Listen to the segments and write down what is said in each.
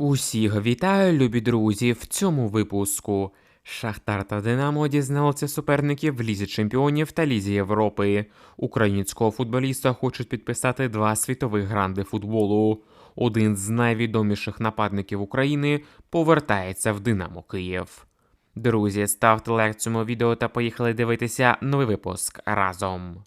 Усіх вітаю, любі друзі, в цьому випуску. Шахтар та Динамо дізналися суперників в Лізі Чемпіонів та Лізі Європи. Українського футболіста хочуть підписати два світових гранди футболу. Один з найвідоміших нападників України повертається в Динамо Київ. Друзі, ставте лайк цьому відео та поїхали дивитися новий випуск разом.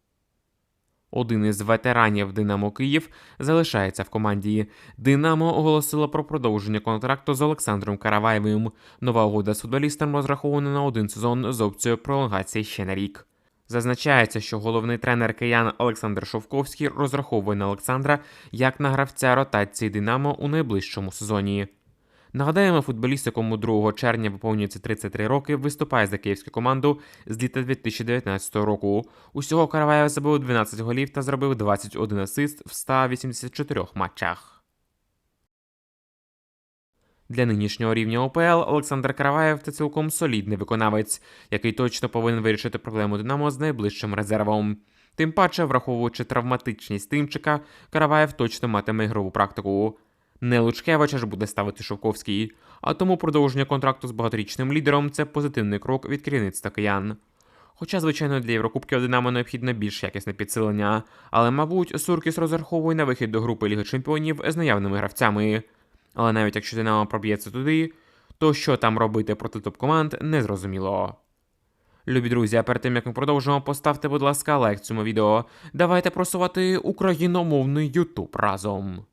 Один із ветеранів Динамо Київ залишається в команді. Динамо оголосило про продовження контракту з Олександром Караваєвим. Нова угода з футболістом розрахована на один сезон з опцією пролонгації ще на рік. Зазначається, що головний тренер киян Олександр Шовковський розраховує на Олександра як на гравця ротації Динамо у найближчому сезоні. Нагадаємо, футболіст, якому 2 червня виповнюється 33 роки, виступає за київську команду з літа 2019 року. Усього Караваєв забив 12 голів та зробив 21 асист в 184 матчах. Для нинішнього рівня ОПЛ Олександр Караваєв це цілком солідний виконавець, який точно повинен вирішити проблему Динамо з найближчим резервом. Тим паче, враховуючи травматичність Тимчика, Караваєв точно матиме ігрову практику. Не Лучкевича ж буде ставити Шовковський, а тому продовження контракту з багаторічним лідером це позитивний крок від керівництва киян. Хоча, звичайно, для Єврокубків Динамо необхідне більш якісне підсилення, але, мабуть, Суркіс розраховує на вихід до групи Ліги Чемпіонів з наявними гравцями. Але навіть якщо Динамо проб'ється туди, то що там робити проти топ-команд, незрозуміло. Любі друзі, а перед тим як ми продовжимо, поставте, будь ласка, лайк цьому відео. Давайте просувати україномовний Ютуб разом.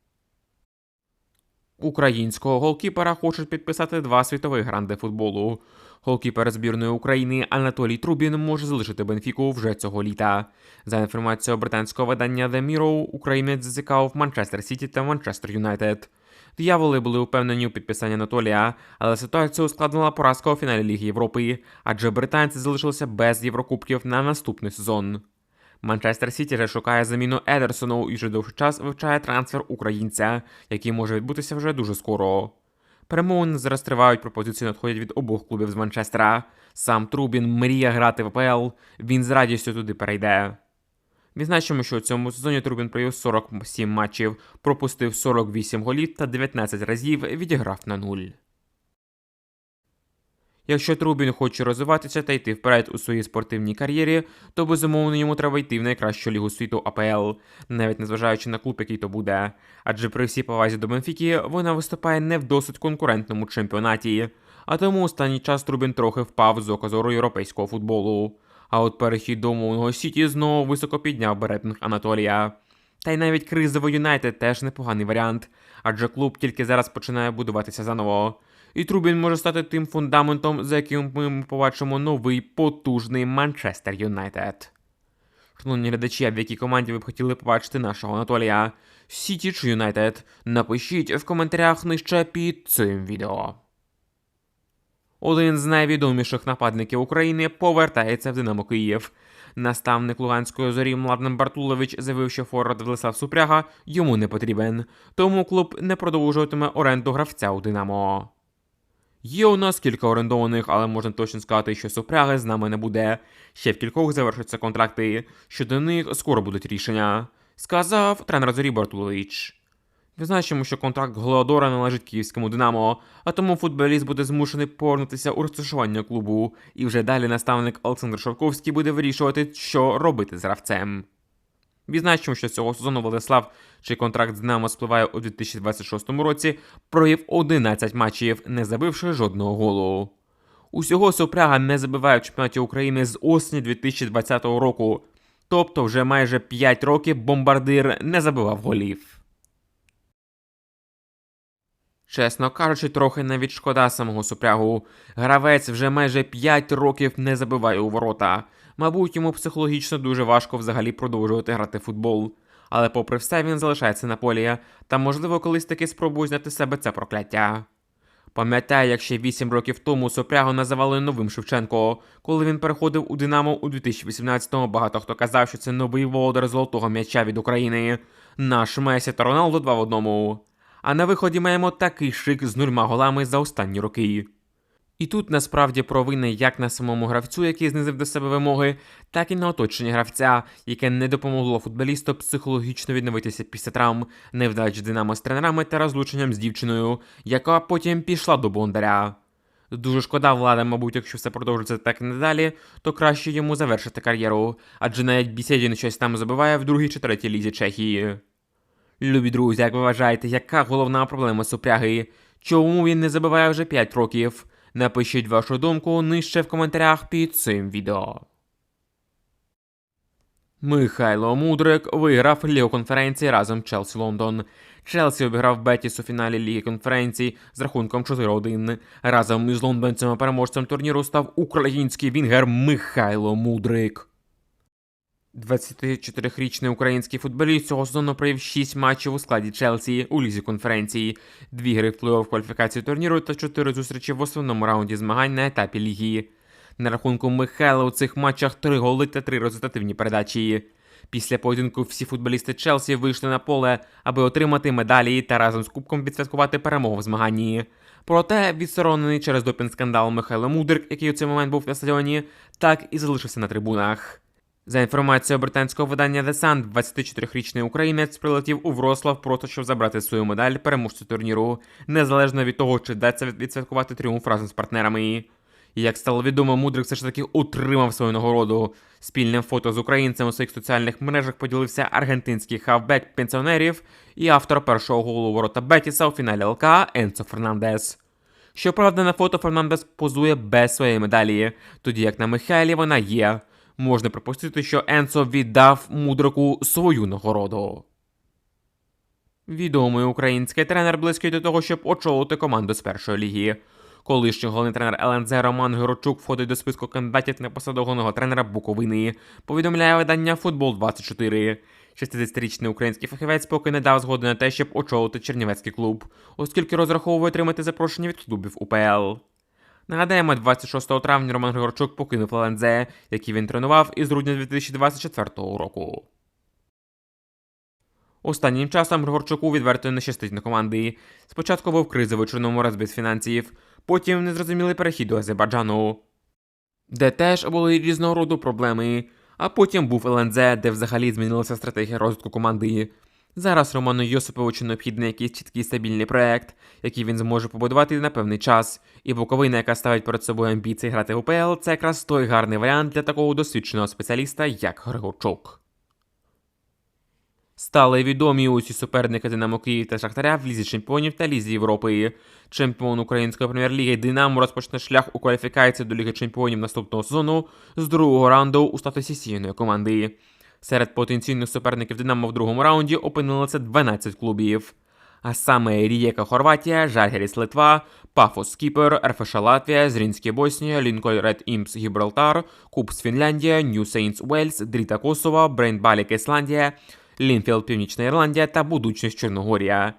Українського голкіпера хочуть підписати два світових гранди футболу. Голкіпер збірної України Анатолій Трубін може залишити Бенфіку вже цього літа. За інформацією британського видання The Mirror, українець зацікавив Манчестер Сіті та Манчестер Юнайтед. Дияволи були впевнені у підписанні Анатолія, але ситуацію ускладнила поразка у фіналі Ліги Європи, адже британці залишилися без Єврокубків на наступний сезон. Манчестер Сіті же шукає заміну Едерсону і вже довший час вивчає трансфер українця, який може відбутися вже дуже скоро. Перемовини зараз тривають, пропозиції надходять від обох клубів з Манчестера. Сам Трубін мріє грати в АПЛ, він з радістю туди перейде. Відзначимо, що у цьому сезоні Трубін провів 47 матчів, пропустив 48 голів та 19 разів відіграв на нуль. Якщо Трубін хоче розвиватися та йти вперед у своїй спортивній кар'єрі, то безумовно йому треба йти в найкращу лігу світу АПЛ, навіть незважаючи на клуб, який то буде. Адже при всій повазі до Бенфіки вона виступає не в досить конкурентному чемпіонаті, а тому останній час Трубін трохи впав з ока зору європейського футболу. А от перехід до умовного Сіті знову високо підняв беретинг Анатолія. Та й навіть кризовий Юнайтед теж непоганий варіант, адже клуб тільки зараз починає будуватися заново. І Трубін може стати тим фундаментом, за яким ми побачимо новий потужний Манчестер Юнайтед. Шановні глядачі, в якій команді ви б хотіли побачити нашого Анатолія? Сіті чи Юнайтед? Напишіть в коментарях нижче під цим відео. Один з найвідоміших нападників України повертається в Динамо Київ. Наставник Луганської зорі Младен Бартулович заявив, що форвард Владислав Супряга йому не потрібен, тому клуб не продовжуватиме оренду гравця у Динамо. Є у нас кілька орендованих, але можна точно сказати, що Супряги з нами не буде. Ще в кількох завершаться контракти, щодо них скоро будуть рішення, сказав тренер Зорі Бартулович. Відзначимо, що контракт Голодора належить київському Динамо, а тому футболіст буде змушений повернутися у розташування клубу, і вже далі наставник Олександр Шовковський буде вирішувати, що робити з гравцем. Відзначимо, що цього сезону Владислав, чий контракт з Динамо спливає у 2026 році, провів 11 матчів, не забивши жодного голу. Усього Супряга не забиває в чемпіонаті України з осені 2020 року, тобто вже майже 5 років бомбардир не забивав голів. Чесно кажучи, трохи навіть шкода самого супрягу. Гравець вже майже 5 років не забиває у ворота. Мабуть, йому психологічно дуже важко взагалі продовжувати грати в футбол. Але попри все, він залишається на полі, та, можливо, колись таки спробує зняти себе це прокляття. Пам'ятаю, як ще 8 років тому Сопрягу називали новим Шевченко. Коли він переходив у Динамо у 2018-му, багато хто казав, що це новий володар золотого м'яча від України. Наш Месі та Роналдо два в одному. А на виході маємо такий шик з нульма голами за останні роки. І тут насправді провина як на самому гравцю, який знизив до себе вимоги, так і на оточенні гравця, яке не допомогло футболісту психологічно відновитися після травм, невдач Динамо з тренерами та розлученням з дівчиною, яка потім пішла до Бондаря. Дуже шкода влада, мабуть, якщо все продовжиться так і надалі, то краще йому завершити кар'єру, адже навіть Бісєдін щось там забиває в другій чи третій лізі Чехії. Любі друзі, як ви вважаєте, яка головна проблема супряги? Чому він не забиває вже 5 років? Напишіть вашу думку нижче в коментарях під цим відео. Михайло Мудрик виграв Лігу конференції разом Челсі Лондон. Челсі обіграв Бетіс у фіналі Ліги конференції з рахунком 4-1. Разом із лондонцями переможцем турніру став український вінгер Михайло Мудрик. 24-річний український футболіст цього сезону провів 6 матчів у складі Челсі у лізі конференції, дві гри в плей-офф кваліфікації турніру та 4 зустрічі в основному раунді змагань на етапі ліги. На рахунку Михайла у цих матчах 3 голи та 3 результативні передачі. Після поєдинку всі футболісти Челсі вийшли на поле, аби отримати медалі та разом з кубком відсвяткувати перемогу в змаганні. Проте відсторонений через допінг скандал Михайло Мудрик, який у цей момент був на стадіоні, так і залишився на трибунах. За інформацією британського видання The Sun, 24-річний українець прилетів у Врослав просто щоб забрати свою медаль переможцю турніру, незалежно від того, чи вдасться відсвяткувати тріумф разом з партнерами. Як стало відомо, Мудрик все ж таки отримав свою нагороду. Спільним фото з українцем у своїх соціальних мережах поділився аргентинський хавбек пенсіонерів і автор першого голу ворота Бетіса у фіналі ЛК Енцо Фернандес. Щоправда, на фото Фернандес позує без своєї медалі, тоді як на Михайлі вона є. Можна припустити, що Енцо віддав мудрику свою нагороду. Відомий український тренер близький до того, щоб очолити команду з першої ліги. Колишній головний тренер ЛНЗ Роман Горочук входить до списку кандидатів на посаду головного тренера Буковини. Повідомляє видання Футбол 24 60-річний український фахівець поки не дав згоди на те, щоб очолити Чернівецький клуб, оскільки розраховує отримати запрошення від клубів УПЛ. Нагадаємо, 26 травня Роман Григорчук покинув ЛНЗ, який він тренував із грудня 2024 року. Останнім часом Григорчуку відверто не щастить на команди. Спочатку був кризовий чорноморець без фінансів, потім незрозумілий перехід до Азербайджану, де теж були різного роду проблеми. А потім був ЛНЗ, де взагалі змінилася стратегія розвитку команди. Зараз Роману Йосиповичу необхідний якийсь чіткий стабільний проект, який він зможе побудувати на певний час. І Буковина, яка ставить перед собою амбіції грати в УПЛ, це якраз той гарний варіант для такого досвідченого спеціаліста, як Григорчук. Стали відомі усі суперники Динамо Київ та Шахтаря в Лізі Чемпіонів та Лізі Європи. Чемпіон Української прем'єр-ліги Динамо розпочне шлях у кваліфікації до Ліги Чемпіонів наступного сезону з другого раунду у статусі сійної команди. Серед потенційних суперників Динамо в другому раунді опинилося 12 клубів. А саме Рієка Хорватія, Жальгеріс Литва, Пафос Кіпер, РФШ Латвія, Зрінське Боснія, Лінколь Ред Імпс Гібралтар, Купс Фінляндія, Нью Сейнс Уельс, Дріта Косова, Брейн Балік Ісландія, Лінфілд Північна Ірландія та Будучність Чорногорія.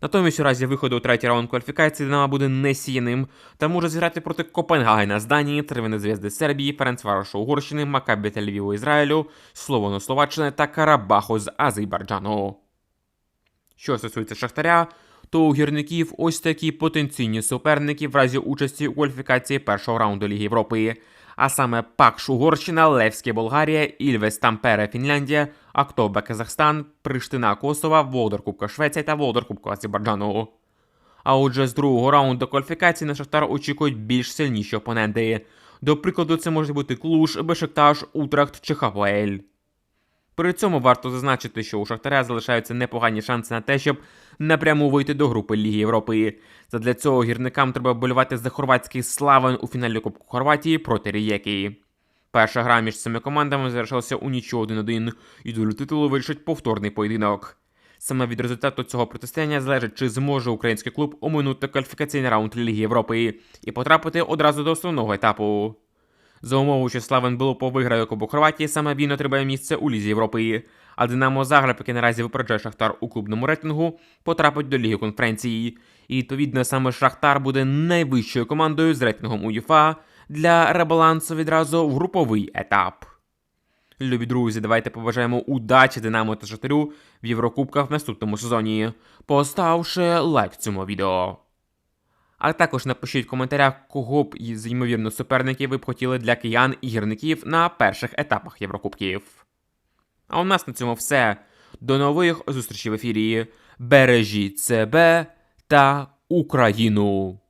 Натомість у разі виходу у третій раунд кваліфікації Динамо буде несіяним та може зіграти проти Копенгагена з Данії, Червоної зв'язди Сербії, Ференцварошу Угорщини, Макабі та Львіву Ізраїлю, Словону Словаччини та Карабаху з Азербайджану. Що стосується Шахтаря, то у гірників ось такі потенційні суперники в разі участі у кваліфікації першого раунду Ліги Європи. А саме Пакш Угорщина, Левське Болгарія, Ільвес Тампере Фінляндія, Актобе Казахстан, Приштина Косова, Волдер Кубка Швеція та Водоркубка Азербайджану. А отже, з другого раунду кваліфікації на Шахтар очікують більш сильніші опоненти. До прикладу, це може бути Клуш, Бешикташ, Утрахт чи Хапуель. При цьому варто зазначити, що у Шахтаря залишаються непогані шанси на те, щоб напряму вийти до групи Ліги Європи. Задля цього гірникам треба болювати за хорватський славен у фіналі Кубку Хорватії проти Рієки. Перша гра між цими командами завершилася у нічого 1-1, і долю титулу вирішить повторний поєдинок. Саме від результату цього протистояння залежить, чи зможе український клуб оминути кваліфікаційний раунд Ліги Європи і потрапити одразу до основного етапу. За умовою, що Славен Білопо виграє Кубок Хорватії, саме він отримає місце у Лізі Європи. А Динамо Загреб, який наразі випереджає Шахтар у клубному рейтингу, потрапить до Ліги конференції. І відповідно саме Шахтар буде найвищою командою з рейтингом УЄФА для ребалансу відразу в груповий етап. Любі друзі, давайте побажаємо удачі Динамо та Шахтарю в Єврокубках в наступному сезоні, поставши лайк цьому відео. А також напишіть в коментарях, кого б із ймовірно суперників ви б хотіли для киян і гірників на перших етапах Єврокубків. А у нас на цьому все. До нових зустрічей в ефірі. Бережіть себе та Україну!